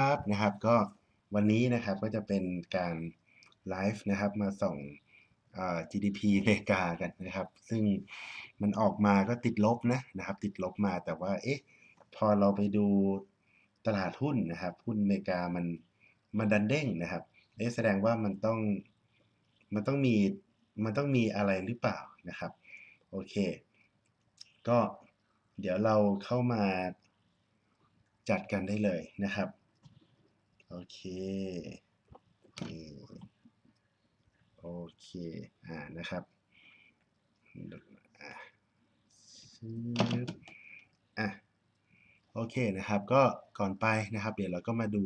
ครับนะครับก็วันนี้นะครับก็จะเป็นการไลฟ์นะครับมาส่งอ่า GDP อเมริกากันนะครับ ซึ่งมันออกมาก็ติดลบนะนะครับ ติดลบมาแต่ว่าเอ๊ะพอเราไปดูตลาดหุ้นนะครับ หุ้นอเมริกามันมันดันเด้งนะครับเอ๊ะแสดงว่ามันต้องมันต้องมีมันต้องมีอะไรหรือเปล่านะครับโอเค ก็เดี๋ยวเราเข้ามาจัดกันได้เลยนะครับ โอเคนี่โอเค อ่า นะครับอะซึบอะโอเคนะครับ ก็ก่อนไปนะครับ เดี๋ยวเราก็มาดู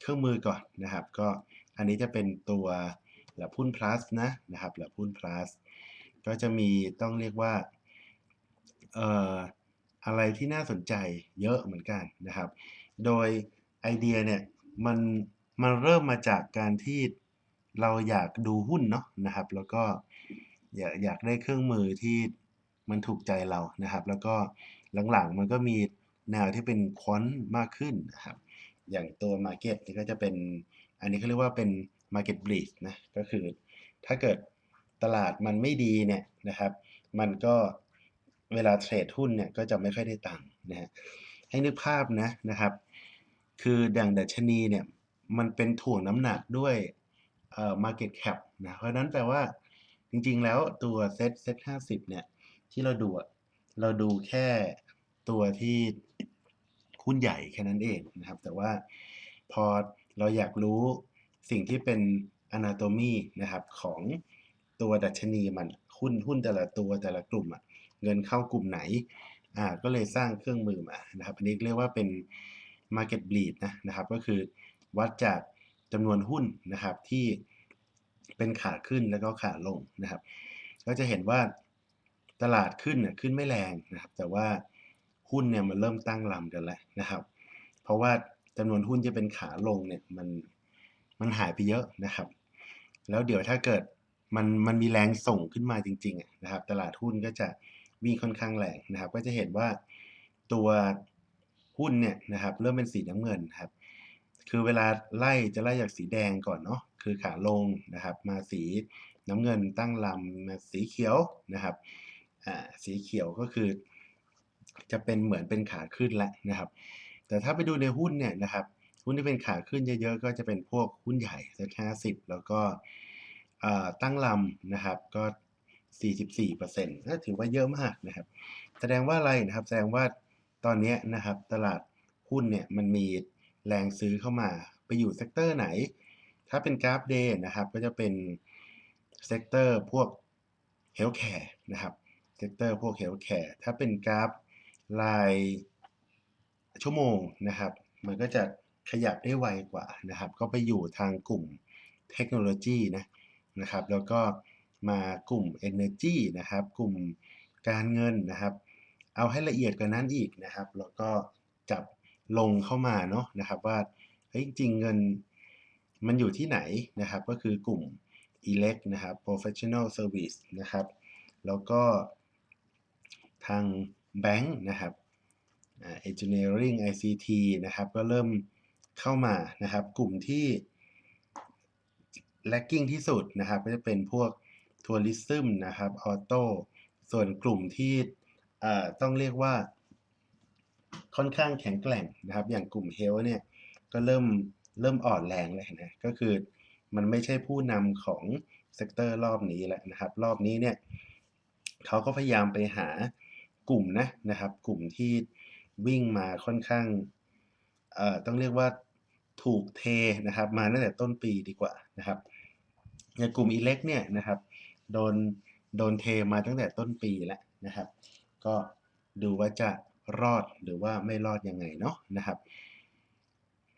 เครื่องมือก่อนนะครับ ก็อันนี้จะเป็นตัวหลับหุ้น plus นะนะครับหลับหุ้น plus ก็จะมีต้องเรียกว่าเอ่ออะไรที่น่าสนใจเยอะเหมือนกันนะครับ โดยไอเดียเนี่ย มันมันเริ่มมาจากการที่เราอยากดูหุ้นเนาะนะครับ แล้วก็อยากอยากได้เครื่องมือที่มันถูกใจเรานะครับ แล้วก็หลังๆมันก็มีแนวที่เป็นควอนมากขึ้นนะครับ อย่างตัว Market นี่ก็จะเป็น อันนี้เขาเรียกว่าเป็น Market Breach นะ ก็คือถ้าเกิดตลาดมันไม่ดีเนี่ยนะครับ มันก็เวลาเทรดหุ้นเนี่ยก็จะไม่ค่อยได้ตังค์นะฮะให้นึกภาพนะนะครับ คือดังดัชนีเนี่ย มันเป็นถ่วงน้ำหนักด้วยเอ่อ market cap นะเพราะนั้นแปลว่าจริงๆแล้วตัวเซ็ตเซ็ตห้าสิบเนี่ย ที่เราดูเราดูแค่ตัวที่หุ้นใหญ่แค่นั้นเองนะครับ แต่ว่าพอเราอยากรู้สิ่งที่เป็น anatomy นะครับของตัวดัชนีมันหุ้นหุ้นแต่ละตัวแต่ละกลุ่มอะเงินเข้ากลุ่มไหนอ่าก็เลยสร้างเครื่องมือมานะครับ อันนี้เรียกว่าเป็น market bleed นะนะครับ ก็คือวัดจากจำนวนหุ้นนะครับที่เป็นขาขึ้นแล้วก็ขาลงนะครับ ก็จะเห็นว่าตลาดขึ้นเนี่ยขึ้นไม่แรงนะครับ แต่ว่าหุ้นเนี่ยมันเริ่มตั้งลำกันแล้วนะครับ เพราะว่าจำนวนหุ้นที่เป็นขาลงเนี่ยมันมันหายไปเยอะนะครับ แล้วเดี๋ยวถ้าเกิดมันมันมีแรงส่งขึ้นมาจริงๆนะครับ ตลาดหุ้นก็จะวิ่งค่อนข้างแรงนะครับ ก็จะเห็นว่าตัว หุ้นเนี่ยนะครับเริ่มเป็นสีน้ำเงินครับคือเวลาไล่จะไล่จากสีแดงก่อนเนาะคือขาลงนะครับ มาสีน้ำเงินตั้งลำมาสีเขียวนะครับอ่าสีเขียวก็คือ จะเป็นเหมือนเป็นขาขึ้นแล้วนะครับ แต่ถ้าไปดูในหุ้นเนี่ยนะครับหุ้นที่เป็นขาขึ้นเยอะๆ ก็จะเป็นพวกหุ้นใหญ่สักห้าสิบแล้วก็ตั้งลำนะครับก็ 44%ก็ถือว่าเยอะมากนะครับ แสดงว่าอะไรนะครับ แสดงว่า ตอนนี้นะครับตลาดหุ้นเนี่ยมันมีแรงซื้อเข้ามา ไปอยู่เซกเตอร์ไหน ถ้าเป็นกราฟเดย์นะครับก็จะเป็นเซกเตอร์พวกเฮลท์แคร์นะครับเซกเตอร์พวกเฮลท์แคร์ถ้าเป็นกราฟรายชั่วโมงนะครับ มันก็จะขยับได้ไวกว่านะครับ ก็ไปอยู่ทางกลุ่มเทคโนโลยีนะนะครับ แล้วก็มากลุ่ม Energy นะครับ กลุ่มการเงินนะครับ เอาให้ละเอียดกว่านั้นอีกนะครับ แล้วก็จับลงเข้ามาเนาะนะครับว่าเฮ้ยจริงเงินมันอยู่ที่ไหนนะครับ ก็คือกลุ่ม elect นะครับ professional service นะครับ แล้วก็ทางแบงค์นะครับ engineering ICT นะครับ ก็เริ่มเข้ามานะครับ กลุ่มที่ lagging ที่สุดนะครับ ก็จะเป็นพวกทัวริซึมนะครับออโต้ส่วนกลุ่มที่ ต้องเรียกว่า ค่อนข้างแข็งแกร่งนะครับ อย่างกลุ่มเฮลเนี่ยก็เริ่มเริ่มอ่อนแรงเลยนะก็คือมันไม่ใช่ผู้นำของเซกเตอร์รอบนี้แหละนะครับ รอบนี้เนี่ยเขาก็พยายามไปหากลุ่มนะนะครับ กลุ่มที่วิ่งมาค่อนข้างเอ่อต้องเรียกว่าถูกเทนะครับ มาตั้งแต่ต้นปีดีกว่านะครับอย่างกลุ่มอิเล็กเนี่ยนะครับโดนโดนเทมาตั้งแต่ต้นปีแล้วนะครับ ก็ดูว่าจะรอดหรือว่าไม่รอดยังไงเนาะนะครับ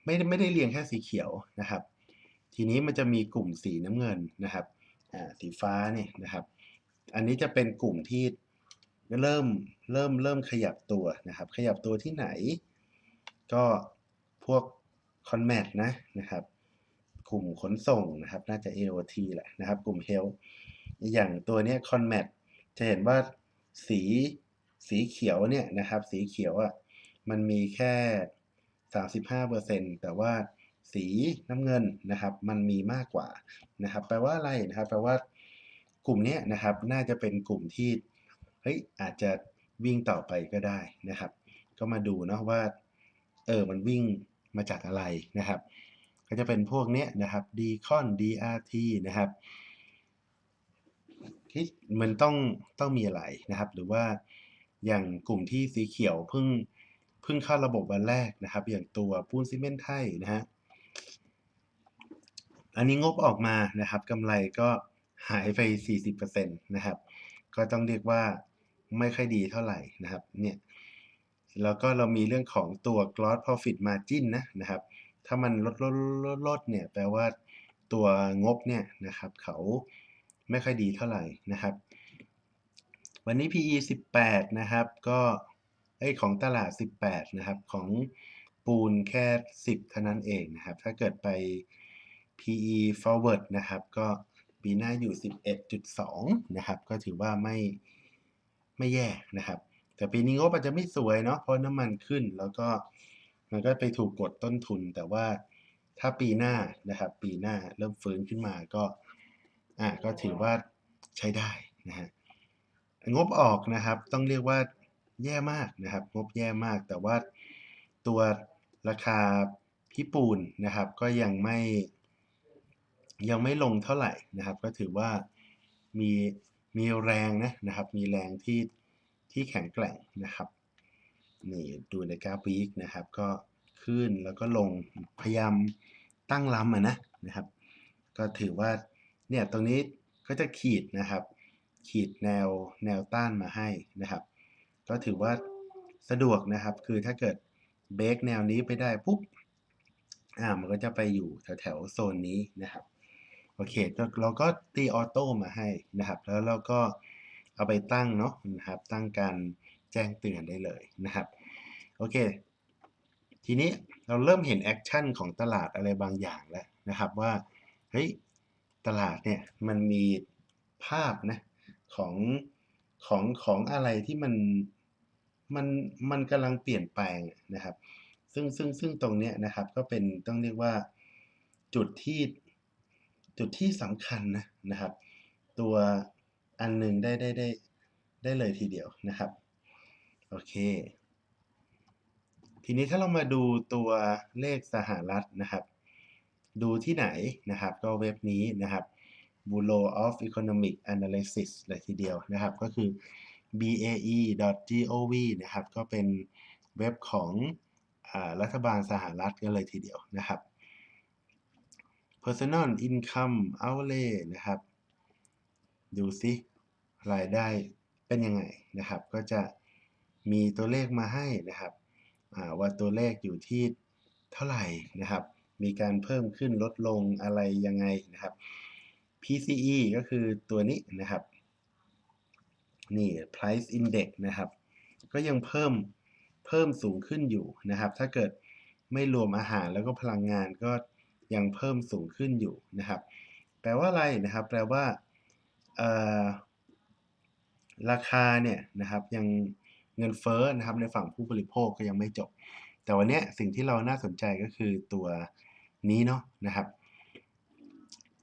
ไม่ไม่ได้เรียงแค่สีเขียวนะครับ ทีนี้มันจะมีกลุ่มสีน้ำเงินนะครับสีฟ้าเนี่ยนะครับ อันนี้จะเป็นกลุ่มที่เริ่มเริ่มเริ่มขยับตัวนะครับ ขยับตัวที่ไหน ก็พวกคอนแมทนะนะครับ กลุ่มขนส่งนะครับ น่าจะ AOT แหละนะครับ กลุ่ม Health อย่างตัวนี้คอนแมทจะเห็นว่าสี สีเขียวเนี่ยนะครับ สีเขียวอะ่ะมันมีแค่ 35%แต่ว่าสีน้ำเงินนะครับ มันมีมากกว่านะครับ แปลว่าอะไรนะครับ แปลว่ากลุ่มนี้นะครับ น่าจะเป็นกลุ่มที่เฮ้ยอาจจะวิ่งต่อไปก็ได้นะครับ ก็มาดูเนาะว่าเออมันวิ่งมาจากอะไรนะครับ ก็จะเป็นพวกเนี้ยนะครับ Decon DRT นะครับที่มันต้องต้องมีอะไรนะครับ หรือว่า อย่างกลุ่มที่สีเขียวเพิ่งเพิ่งเข้าระบบวันแรกนะครับ อย่างตัวปูนซีเมนต์ไทยนะฮะอันนี้งบออกมานะครับกำไรก็หายไป 40%นะครับ ก็ต้องเรียกว่าไม่ค่อยดีเท่าไหร่นะครับเนี่ยแล้วก็เรามีเรื่องของตัว gross profit margin นะนะครับ ถ้ามันลดลดลดลดเนี่ยแปลว่าตัวงบเนี่ยนะครับ เขาไม่ค่อยดีเท่าไหร่นะครับ วันนี้ PE 18 นะครับ ก็ไอของตลาด 18 นะครับ ของปูนแค่ 10 เท่านั้นเองนะครับ ถ้าเกิดไป PE forward นะครับ ก็ปีหน้าอยู่ 11.2 นะครับ ก็ถือว่าไม่ไม่แย่นะครับ แต่ปีนี้งบอาจจะไม่สวยเนาะ เพราะน้ำมันขึ้น แล้วก็มันก็ไปถูกกดต้นทุน แต่ว่าถ้าปีหน้านะครับ ปีหน้าเริ่มฟื้นขึ้นมาก็อ่าก็ถือว่าใช้ได้นะฮะ งบออกนะครับ ต้องเรียกว่าแย่มากนะครับ งบแย่มาก แต่ว่าตัวราคาพี่ปูนนะครับ ก็ยังไม่ยังไม่ลงเท่าไหร่นะครับ ก็ถือว่ามีมีแรงนะนะครับ มีแรงที่ที่แข็งแกร่งนะครับนี่ดูในกราฟวีคนะครับ ก็ขึ้นแล้วก็ลงพยายามตั้งลำอะนะนะครับ ก็ถือว่าเนี่ยตรงนี้ก็จะขีดนะครับ ขีดแนวแนวต้านมาให้นะครับ ก็ถือว่าสะดวกนะครับ คือถ้าเกิดเบรกแนวนี้ไปได้ปุ๊บอ่ามันก็จะไปอยู่แถวแถวโซนนี้นะครับโอเคเราก็ตีออโต้มาให้นะครับ แล้วเราก็เอาไปตั้งเนาะนะครับ ตั้งการแจ้งเตือนได้เลยนะครับโอเค ทีนี้เราเริ่มเห็นแอคชั่นของตลาดอะไรบางอย่างแล้วนะครับว่าเฮ้ยตลาดเนี่ยมันมีภาพนะ ของของของอะไรที่มันมันมันกำลังเปลี่ยนแปลงนะครับ ซึ่งซึ่งซึ่งตรงเนี้ยนะครับก็เป็นต้องเรียกว่าจุดที่จุดที่สำคัญนะนะครับ ตัวอันหนึ่งได้ได้ได้ได้เลยทีเดียวนะครับโอเค ทีนี้ถ้าเรามาดูตัวเลขสหรัฐนะครับ ดูที่ไหนนะครับ ก็เว็บนี้นะครับ Bureau of Economic Analysis เลยทีเดียวนะครับ ก็คือ bae.gov นะครับ ก็เป็นเว็บของอรัฐบาลสหรัฐกันเลยทีเดียวนะครับ Personal Income Outlay นะครับ ดูซิรายได้เป็นยังไงนะครับ ก็จะมีตัวเลขมาให้นะครับว่าตัวเลขอยู่ที่เท่าไหร่นะครับ มีการเพิ่มขึ้นลดลงอะไรยังไงนะครับ PCE ก็คือตัวนี้นะครับ นี่ price index นะครับ ก็ยังเพิ่มเพิ่มสูงขึ้นอยู่นะครับ ถ้าเกิดไม่รวมอาหารแล้วก็พลังงานก็ยังเพิ่มสูงขึ้นอยู่นะครับ แปลว่าอะไรนะครับ แปลว่าราคาเนี่ยนะครับยังเงินเฟ้อนะครับในฝั่งผู้บริโภคก็ยังไม่จบ แต่วันนี้สิ่งที่เราน่าสนใจก็คือตัวนี้เนาะนะครับ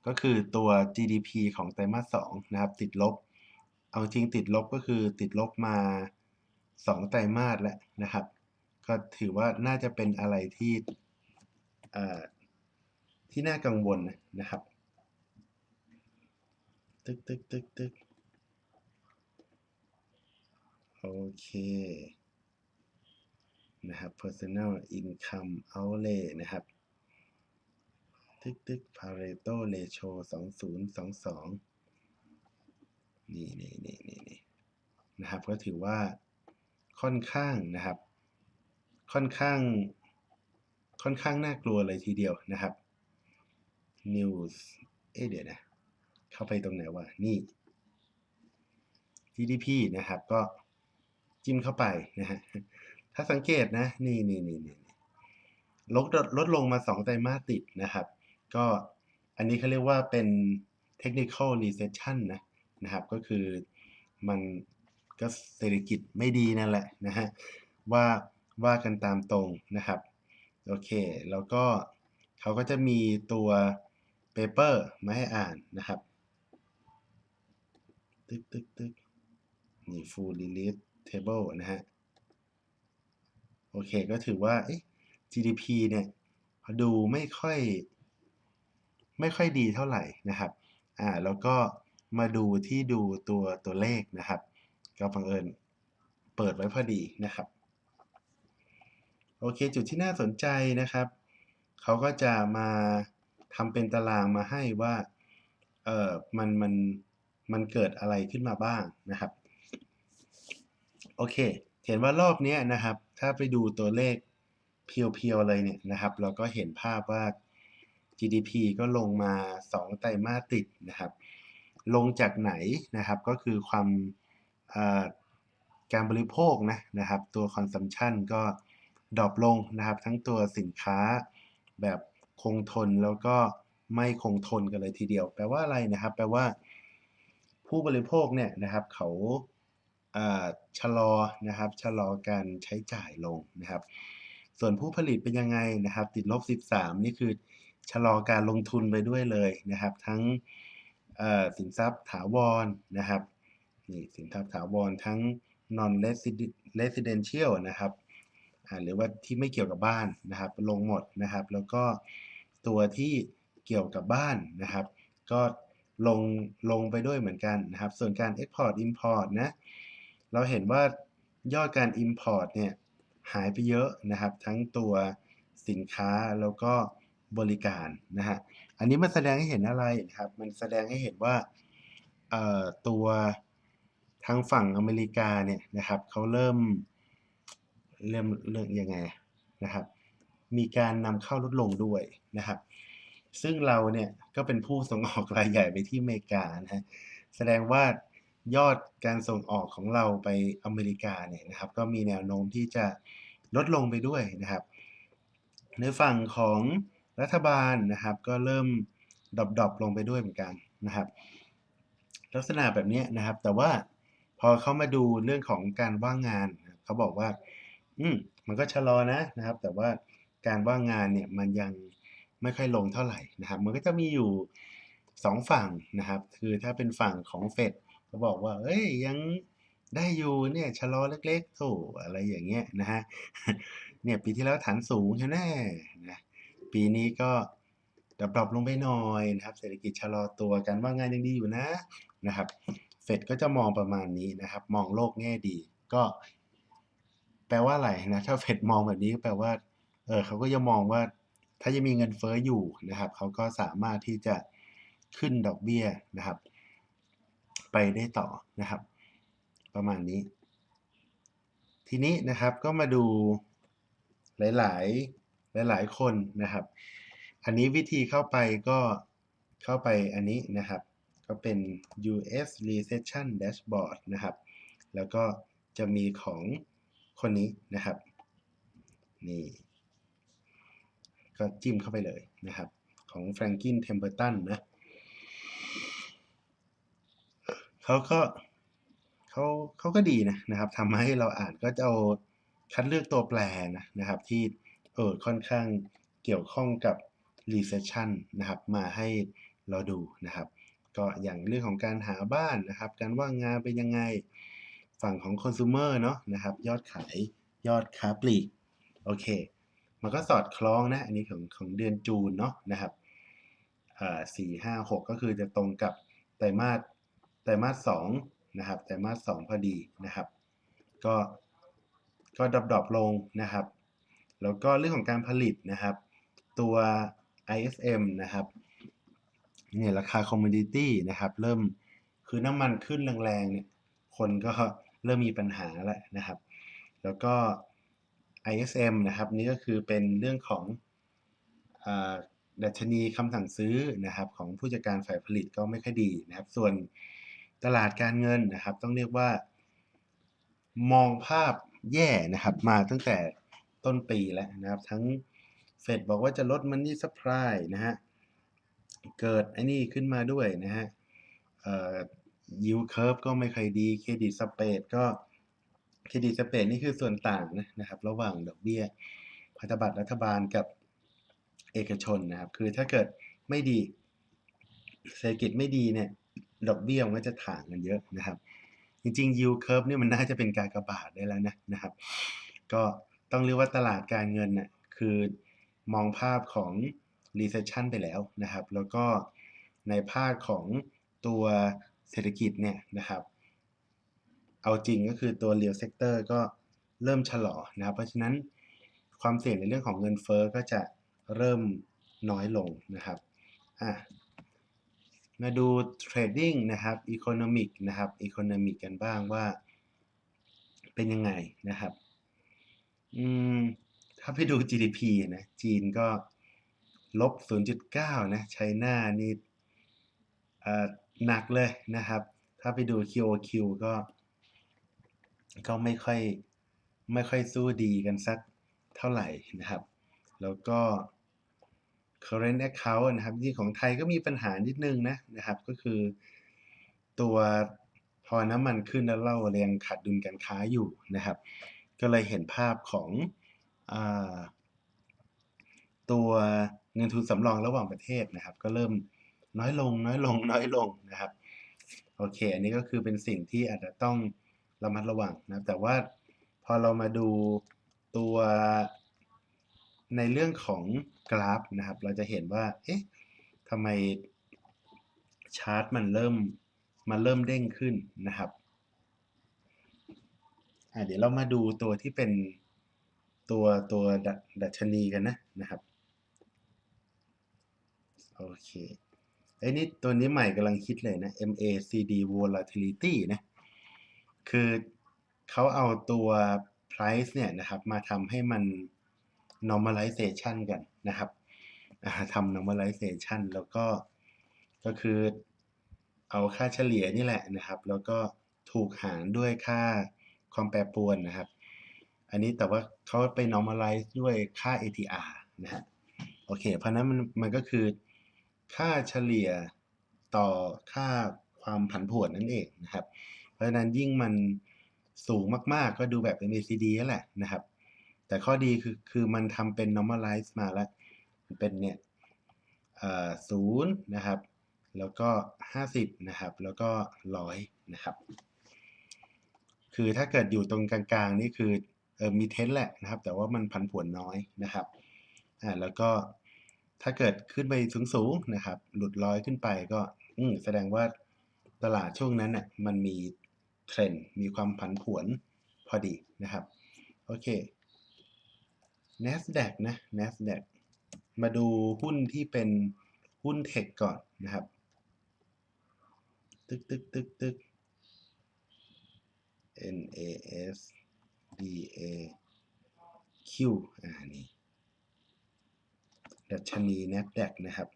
ก็คือตัว GDP ของไตรมาส2นะครับ ติดลบ เอาจริงติดลบก็คือติดลบมา 2 ไตรมาสแล้วนะครับ ก็ถือว่าน่าจะเป็นอะไรที่ที่น่ากังวลนะครับ ตึกตึกตึกตึกโอเค นะครับ personal income outlay นะครับ ตึกตึก Pareto ratio 2022นี่นี่นี่นี่นี่นะครับ ก็ถือว่าค่อนข้างนะครับ ค่อนข้าง ค่อนข้างน่ากลัวเลยทีเดียวนะครับ news เอ๊ะเดี๋ยวนะ เข้าไปตรงไหนวะนี่ GDP นะครับ ก็จิ้มเข้าไปนะฮะถ้าสังเกตนะ นี่นี่นี่นี่ลดลดลงมา2ไตรมาสติดนะครับ ก็อันนี้เขาเรียกว่าเป็น technical recession นะนะครับ ก็คือมันก็เศรษฐกิจไม่ดีนั่นแหละนะฮะว่าว่ากันตามตรงนะครับ โอเค แล้วก็เขาก็จะมีตัว paper มาให้อ่านนะครับ ตึกตึกตึกนี่ full release table นะฮะ โอเค ก็ถือว่า GDP เนี่ยดูไม่ค่อย ไม่ค่อยดีเท่าไหร่นะครับอ่าแล้วก็มาดูที่ดูตัวตัวเลขนะครับ ก็บังเอิญเปิดไว้พอดีนะครับ โอเคจุดที่น่าสนใจนะครับ เขาก็จะมาทำเป็นตารางมาให้ว่าเอ่อมันมันมันเกิดอะไรขึ้นมาบ้างนะครับ โอเค เห็นว่ารอบนี้นะครับ ถ้าไปดูตัวเลขเพียวๆเลยเนี่ยนะครับ เราก็เห็นภาพว่า GDP ก็ลงมา 2 ไตรมาสติดนะครับ ลงจากไหนนะครับก็คือความการบริโภคนะนะครับตัว consumption ก็ดรอปลงนะครับ ทั้งตัวสินค้าแบบคงทนแล้วก็ไม่คงทนกันเลยทีเดียว แปลว่าอะไรนะครับ แปลว่า ผู้บริโภคเนี่ยนะครับเขาชะลอนะครับชะลอการใช้จ่ายลงนะครับ ส่วนผู้ผลิตเป็นยังไงนะครับ ติดลบ 13 นี่คือ ชะลอการลงทุนไปด้วยเลยนะครับ ทั้งสินทรัพย์ถาวรนะครับนี่สินทรัพย์ถาวรทั้ง non residential นะครับหรือว่าที่ไม่เกี่ยวกับบ้านนะครับลงหมดนะครับ แล้วก็ตัวที่เกี่ยวกับบ้านนะครับ ก็ลงลงไปด้วยเหมือนกันนะครับ ส่วนการ export import นะเราเห็นว่ายอดการ import เนี่ยหายไปเยอะนะครับ ทั้งตัวสินค้าแล้วก็ บริการนะฮะ อันนี้มันแสดงให้เห็นอะไรนะครับ มันแสดงให้เห็นว่าตัวทางฝั่งอเมริกาเนี่ยนะครับเขาเริ่มเริ่มเรื่องยังไงนะครับ มีการนำเข้าลดลงด้วยนะครับ ซึ่งเราเนี่ยก็เป็นผู้ส่งออกรายใหญ่ไปที่อเมริกานะฮะ แสดงว่ายอดการส่งออกของเราไปอเมริกาเนี่ยนะครับ ก็มีแนวโน้มที่จะลดลงไปด้วยนะครับ ในฝั่งของ รัฐบาลนะครับก็เริ่มดรอปๆลงไปด้วยเหมือนกันนะครับ ลักษณะแบบนี้นะครับ แต่ว่าพอเขามาดูเรื่องของการว่างงานเขาบอกว่า อืมมันก็ชะลอนะนะครับ แต่ว่าการว่างงานเนี่ยมันยังไม่ค่อยลงเท่าไหร่นะครับ มันก็จะมีอยู่สองฝั่งนะครับ คือถ้าเป็นฝั่งของเฟดเขาบอกว่า เอ้ยยังได้อยู่เนี่ยชะลอเล็กๆโถอะไรอย่างเงี้ยนะฮะเนี่ยปีที่แล้วฐานสูงใช่ไหมนะ ปีนี้ก็ดรอปลงไปหน่อยนะครับ เศรษฐกิจชะลอตัวกันว่างานยังดีอยู่นะนะครับ เฟดก็จะมองประมาณนี้นะครับ มองโลกแง่ดี ก็แปลว่าอะไรนะ ถ้าเฟดมองแบบนี้แปลว่า เออเขาก็จะมองว่า ถ้ายังมีเงินเฟ้ออยู่นะครับ เขาก็สามารถที่จะขึ้นดอกเบี้ยนะครับ ไปได้ต่อนะครับ ประมาณนี้ ทีนี้นะครับก็มาดูหลาย ๆ หลายๆคนนะครับ อันนี้วิธีเข้าไปก็เข้าไปอันนี้นะครับ ก็เป็น US Recession Dashboard นะครับ แล้วก็จะมีของคนนี้นะครับ นี่ ก็จิ้มเข้าไปเลยนะครับ ของ Franklin Templeton นะเขาก็เขาเขาก็ดีนะนะครับทำให้เราอ่านก็จะเอาคัดเลือกตัวแปรนะนะครับที่ ออค่อนข้างเกี่ยวข้องกับ recession นะครับ มาให้เราดูนะครับ ก็อย่างเรื่องของการหาบ้านนะครับ การว่างงานเป็นยังไง ฝั่งของ consumer เนาะนะครับ ยอดขาย ยอดค้าปลีก โอเค มันก็สอดคล้องนะ อันนี้ของของเดือนจูนเนาะนะครับอ่าสี่ห้าหกก็คือจะตรงกับไตรมาสไตรมาสสองนะครับไตรมาสสองพอดีนะครับ ก็ก็ดรอปดรอปลงนะครับ แล้วก็เรื่องของการผลิตนะครับ ตัว ISM นะครับเนี่ยราคาคอมมูนิตี้นะครับเริ่มคือน้ำมันขึ้นแรงๆเนี่ยคนก็เริ่มมีปัญหาแล้วนะครับ แล้วก็ ISM นะครับนี่ก็คือเป็นเรื่องของดัชนีคำสั่งซื้อนะครับของผู้จัดการฝ่ายผลิตก็ไม่ค่อยดีนะครับ ส่วนตลาดการเงินนะครับ ต้องเรียกว่า มองภาพแย่นะครับ มาตั้งแต่ ต้นปีแล้วนะครับ ทั้งเฟดบอกว่าจะลดมันนี่ซัพพลายนะฮะเกิดไอ้นี่ขึ้นมาด้วยนะฮะยิวเคิร์ฟก็ไม่ค่อยดีเครดิตสเปดก็เครดิตสเปดนี่คือส่วนต่างนะครับ ระหว่างดอกเบี้ยพันธบัตรรัฐบาลกับเอกชนนะครับ คือถ้าเกิดไม่ดีเศรษฐกิจไม่ดีเนี่ยดอกเบี้ยมันก็จะถ่างกันเยอะนะครับ จริงๆ yield curve เนี่ยมันน่าจะเป็นการกระบาดได้แล้วนะนะครับ ก็ ต้องเรียกว่าตลาดการเงินน่ะคือมองภาพของ recession ไปแล้วนะครับ แล้วก็ในภาคของตัวเศรษฐกิจเนี่ยนะครับ เอาจริงก็คือตัว real sector ก็เริ่มชะลอนะครับ เพราะฉะนั้นความเสี่ยงในเรื่องของเงินเฟ้อก็จะเริ่มน้อยลงนะครับอะมาดู trading นะครับ economic นะครับ economic กันบ้างว่าเป็นยังไงนะครับ อืม ถ้าไปดู GDP นะ จีนก็ลบ 0.9 นะไชน่านี่เอ่อหนักเลยนะครับ ถ้าไปดู QOQ ก็ ก็ไม่ค่อย ไม่ค่อยสู้ดีกันสักเท่าไหร่นะครับ แล้วก็ current account นะครับที่ของไทยก็มีปัญหานิดนึงนะนะครับ ก็คือตัวพอน้ำมันขึ้นแล้วเรายังขาดดุลการค้าอยู่นะครับ ก็เลยเห็นภาพของอตัวเงินทุนสำรองระหว่างประเทศนะครับ ก็เริ่มน้อยลงน้อยลงน้อยลงนะครับโอเค อันนี้ก็คือเป็นสิ่งที่อาจจะต้องระมัดระวังนะแต่ว่าพอเรามาดูตัวในเรื่องของกราฟนะครับ เราจะเห็นว่า เอ๊ะทำไมชาร์ตมันเริ่มมันเริ่มเด้งขึ้นนะครับ เดี๋ยวเรามาดูตัวที่เป็นตัวตัวดดัชนีกันนะนะครับโอเคไอ้นี่ตัวนี้ใหม่กำลังคิดเลยนะ MACD volatility นะ คือเขาเอาตัว price เนี่ยนะครับ มาทำให้มัน normalization กันนะครับทำ normalization แล้วก็ก็คือเอาค่าเฉลี่ยนี่แหละนะครับ แล้วก็ถูกหารด้วยค่า ความแปรปรวนนะครับ อันนี้แต่ว่าเขาไป normalize ด้วยค่า ATR นะฮะโอเค เพราะนั้นมันมันก็คือค่าเฉลี่ยต่อค่าความผันผวนนั่นเองนะครับ เพราะฉะนั้นยิ่งมันสูงมากๆ ก็ดูแบบ MACD นั่นแหละนะครับ แต่ข้อดีคือคือมันทำเป็น normalize มาแล้ว มันเป็นเนี่ยศูนย์นะครับ แล้วก็ 50 นะครับ แล้วก็ 100 นะครับ คือถ้าเกิดอยู่ตรงกลางๆนี่คือออมีเทนแหละนะครับ แต่ว่ามันผันผวนน้อยนะครับอ่าแล้วก็ถ้าเกิดขึ้นไปสูงๆนะครับ หลุดร้อยขึ้นไปก็แสดงว่าตลาดช่วงนั้นน่ะมันมีเทรนด์มีความผันผวนพอดีนะครับ โอเค NASDAQ นะ NASDAQ มาดูหุ้นที่เป็นหุ้นเทคก่อนนะครับ ตึกตึกตึกตึก N A S D A Q อ่านี่ดัชนี NASDAQ นะครับ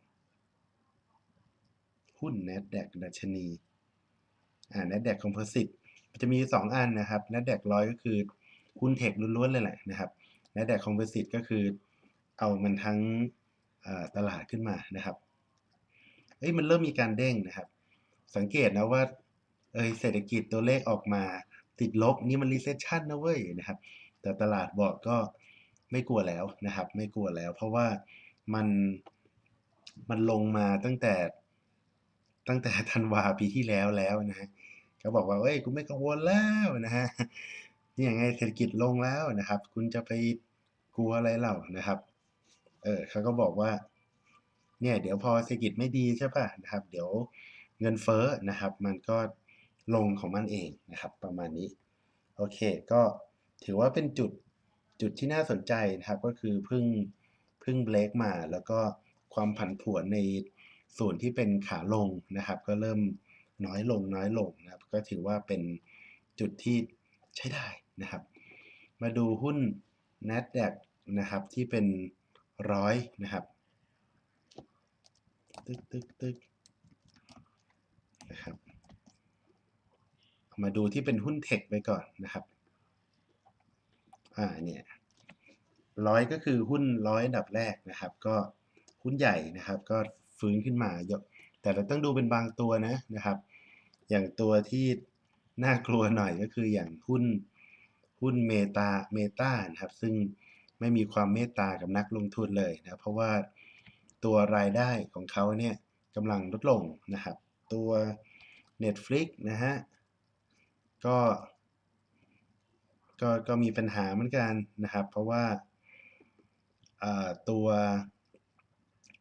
หุ้น NASDAQ ดัชนี อ่า NASDAQ Composite มันจะมี 2 อันนะครับ NASDAQ ร้อยก็คือหุ้นเทคล้วนๆเลยแหละนะครับ NASDAQ Composite ก็คือเอามันทั้งตลาดขึ้นมานะครับเอ้ยมันเริ่มมีการเด้งนะครับ สังเกตนะว่าเอยเศรษฐกิจตัวเลขออกมา ติดลบนี่มัน recession นะเว้ยนะครับ แต่ตลาดบอกก็ไม่กลัวแล้วนะครับ ไม่กลัวแล้ว เพราะว่ามันมันลงมาตั้งแต่ตั้งแต่ธันวาปีที่แล้วแล้วนะฮะเขาบอกว่าเอ้ยกูไม่กังวลแล้วนะฮะนี่ยังไงเศรษฐกิจลงแล้วนะครับ คุณจะไปกลัวอะไรเล่านะครับ เออเขาก็บอกว่า เนี่ย เดี๋ยวพอเศรษฐกิจไม่ดีใช่ป่ะนะครับ เดี๋ยวเงินเฟ้อนะครับ มันก็ ลงของมันเองนะครับ ประมาณนี้ โอเค ก็ถือว่าเป็นจุดจุดที่น่าสนใจนะครับ ก็คือพิ่งพิ่งเบรกมา แล้วก็ความผันผวนในส่วนที่เป็นขาลงนะครับ ก็เริ่มน้อยลงน้อยลงนะครับ ก็ถือว่าเป็นจุดที่ใช้ได้นะครับ มาดูหุ้น NASDAQ นะครับที่เป็นร้อยนะครับ ตึกตึกตึกนะครับ มาดูที่เป็นหุ้นเทคไปก่อนนะครับอ่าเนี่ยร้อยก็คือหุ้นร้อยอันดับแรกนะครับ ก็หุ้นใหญ่นะครับ ก็ฟื้นขึ้นมาเยอะแต่เราต้องดูเป็นบางตัวนะนะครับ อย่างตัวที่น่ากลัวหน่อยก็คืออย่างหุ้นหุ้นเมตาเมตานะครับ ซึ่งไม่มีความเมตตากับนักลงทุนเลยนะเพราะว่าตัวรายได้ของเขาเนี่ยกำลังลดลงนะครับ ตัว Netflix นะฮะ ก็ ก็ก็มีปัญหาเหมือนกันนะครับ เพราะว่าตัว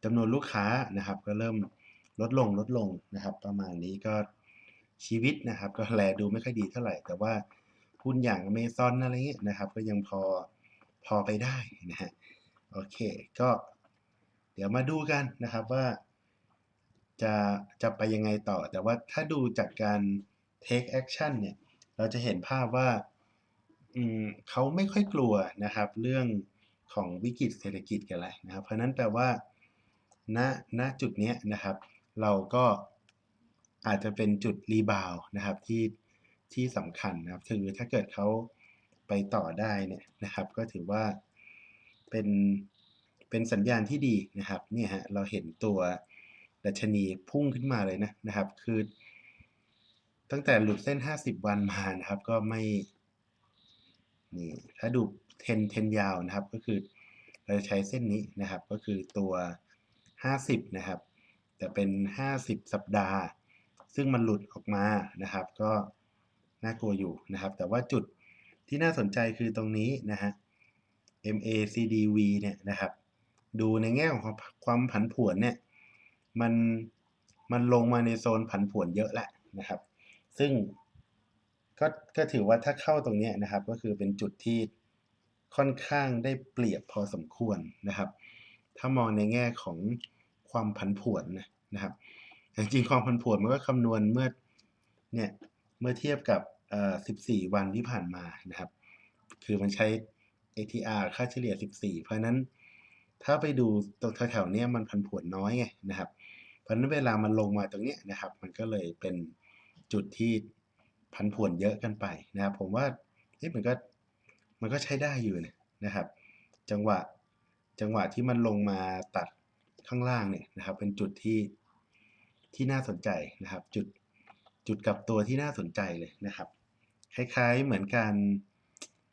จำนวนลูกค้านะครับ ก็เริ่มลดลงลดลงนะครับ ประมาณนี้ก็ชีวิตนะครับ ก็แลดูไม่ค่อยดีเท่าไหร่ แต่ว่าหุ้นอย่าง Amazon อะไรเงี้ยนะครับ ก็ยังพอพอไปได้นะฮะโอเค ก็เดี๋ยวมาดูกันนะครับว่าจะจะไปยังไงต่อ แต่ว่าถ้าดูจากการ take action เนี่ย เราจะเห็นภาพว่าเขาไม่ค่อยกลัวนะครับ เรื่องของวิกฤตเศรษฐกิจกันอะไรนะครับ เพราะนั้นแปลว่าณณจุดนี้นะครับ เราก็อาจจะเป็นจุดรีบาวนะครับที่ที่สำคัญนะครับคือถ้าเกิดเขาไปต่อได้เนี่ยนะครับ ก็ถือว่าเป็นเป็นสัญญาณที่ดีนะครับเนี่ยฮะเราเห็นตัวดัชนีพุ่งขึ้นมาเลยนะนะครับ คือ ตั้งแต่หลุดเส้น 50 วันมานะครับ ก็ไม่นี่ถ้าดู10 10ยาวนะครับ ก็คือเราจะใช้เส้นนี้นะครับ ก็คือตัว 50 นะครับ แต่เป็น 50 สัปดาห์ ซึ่งมันหลุดออกมานะครับ ก็น่ากลัวอยู่นะครับ แต่ว่าจุดที่น่าสนใจคือตรงนี้นะฮะ MACDV เนี่ยนะครับ ดูในแง่ของความความผันผวนเนี่ย มัน มันลงมาในโซนผันผวนเยอะแล้วนะครับ ซึ่งก็ก็ถือว่าถ้าเข้าตรงนี้นะครับ ก็คือเป็นจุดที่ค่อนข้างได้เปรียบพอสมควรนะครับ ถ้ามองในแง่ของความผันผวนนะครับ จริงๆความผันผวนมันก็คำนวณเมื่อเนี่ยเมื่อเทียบกับ14 วันที่ผ่านมานะครับ คือมันใช้ ATR ค่าเฉลี่ย 14 เพราะนั้นถ้าไปดูตรงแถวๆนี้มันผันผวนน้อยไงนะครับ เพราะนั้นเวลามันลงมาตรงนี้นะครับ มันก็เลยเป็น จุดที่ผันผวนเยอะกันไปนะครับ ผมว่าเฮ้ยมันก็มันก็ใช้ได้อยู่นะนะครับ จังหวะจังหวะที่มันลงมาตัดข้างล่างเนี่ยนะครับ เป็นจุดที่ที่น่าสนใจนะครับ จุดจุดกับตัวที่น่าสนใจเลยนะครับ คล้าย ๆเหมือนการ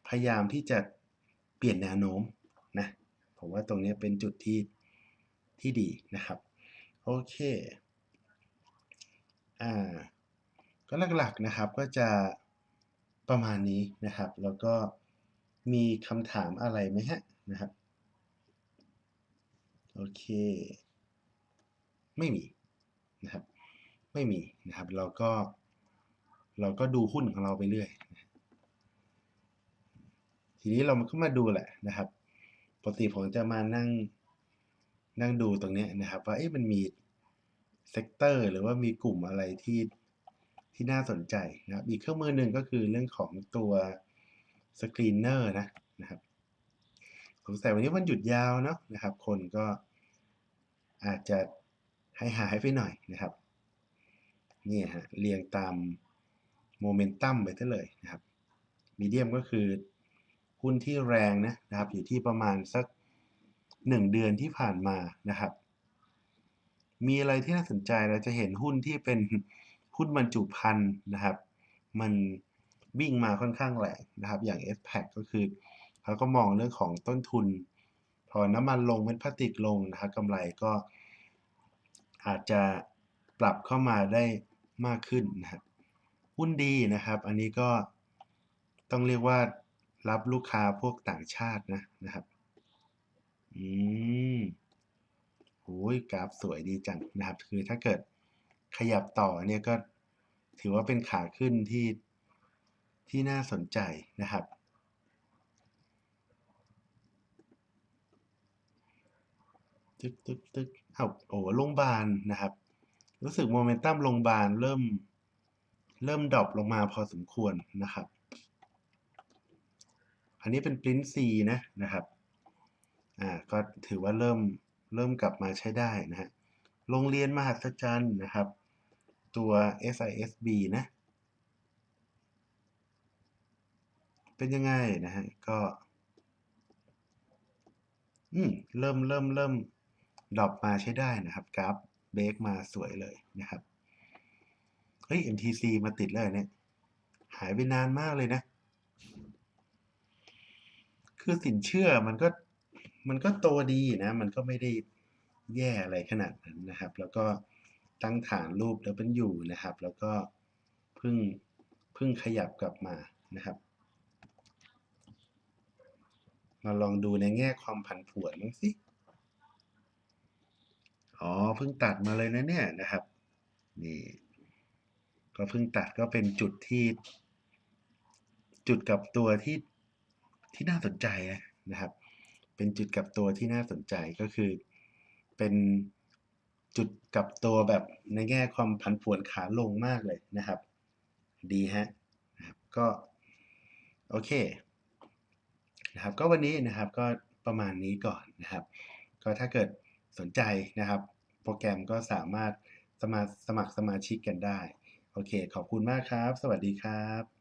พยายามที่จะเปลี่ยนแนวโน้มนะผมว่าตรงนี้เป็นจุดที่ที่ดีนะครับ โอเค อ่า ก็หลักๆนะครับก็จะประมาณนี้นะครับ แล้วก็มีคำถามอะไรไหมครับ?นะครับโอเค ไม่มีนะครับ ไม่มีนะครับ เราก็ เราก็ดูหุ้นของเราไปเรื่อย ทีนี้เราก็มาดูแหละนะครับ ปกติผมจะมานั่ง นั่งดูตรงเนี้ยนะครับ ว่าเอ๊ะมันมีเซกเตอร์หรือว่ามีกลุ่มอะไรที่ ที่น่าสนใจนะครับ อีกเครื่องมือหนึ่งก็คือเรื่องของตัว Screener นะนะครับสงสัยวันนี้วันหยุดยาวเนาะนะครับ คนก็อาจจะหายๆไปหน่อยนะครับนี่ยครับเรียงตามโมเมนตัมไปเสียเลยนะครับ Medium ก็คือหุ้นที่แรงนะนะครับ อยู่ที่ประมาณสัก 1 เดือนที่ผ่านมานะครับ มีอะไรที่น่าสนใจเราจะเห็นหุ้นที่เป็น หุ้นบรรจุภัณฑ์นะครับ มันวิ่งมาค่อนข้างแรงนะครับ อย่าง SPAC ก็คือเขาก็มองเรื่องของต้นทุน พอน้ำมันลงเม็ดพลาสติกลงนะครับกำไรก็ อาจจะปรับเข้ามาได้มากขึ้นนะครับหุ้นดีนะครับ อันนี้ก็ต้องเรียกว่ารับลูกค้าพวกต่างชาตินะนะครับ อืมโอ้โฮกราฟสวยดีจังนะครับ คือถ้าเกิด ขยับต่อเนี่ยก็ถือว่าเป็นขาขึ้นที่ที่น่าสนใจนะครับ ตึ๊กๆๆอ้าวโอ้โฮโรงบาลนะครับ รู้สึกโมเมนตัมโรงบาลเริ่ม เริ่มดรอปลงมาพอสมควรนะครับ อันนี้เป็น Prince C นะนะครับอ่าก็ถือว่าเริ่มเริ่มกลับมาใช้ได้นะครับโรงเรียนมหัศจรรย์นะครับ ตัว SISB นะ เป็นยังไงนะครับก็ อืม เริ่มเริ่มเริ่มดรอปมาใช้ได้นะครับ กราฟเบรกมาสวยเลยนะครับ เฮ้ย MTC มาติดแล้วเหรอเนี่ย หายไปนานมากเลยนะ คือสินเชื่อมันก็มันก็โตดีนะ มันก็ไม่ได้แย่อะไรขนาดนั้นนะครับ แล้วก็ ตั้งฐานรูป W นะครับ แล้วก็เพิ่งเพิ่งขยับกลับมานะครับ มาลองดูในแง่ความผันผวนบ้างสิ อ๋อ เพิ่งตัดมาเลยนะเนี่ยนะครับ นี่ ก็เพิ่งตัดก็เป็นจุดที่ จุดกับตัวที่ที่น่าสนใจนะครับ เป็นจุดกับตัวที่น่าสนใจก็คือเป็น จุดกับตัวแบบในแง่ความผันผวนขาลงมากเลยนะครับ ดีฮะนะครับก็โอเคนะครับก็วันนี้นะครับก็ประมาณนี้ก่อนนะครับ ก็ถ้าเกิดสนใจนะครับ โปรแกรมก็สามารถสมัสมัครสมาชิกกันได้ โอเค ขอบคุณมากครับ สวัสดีครับ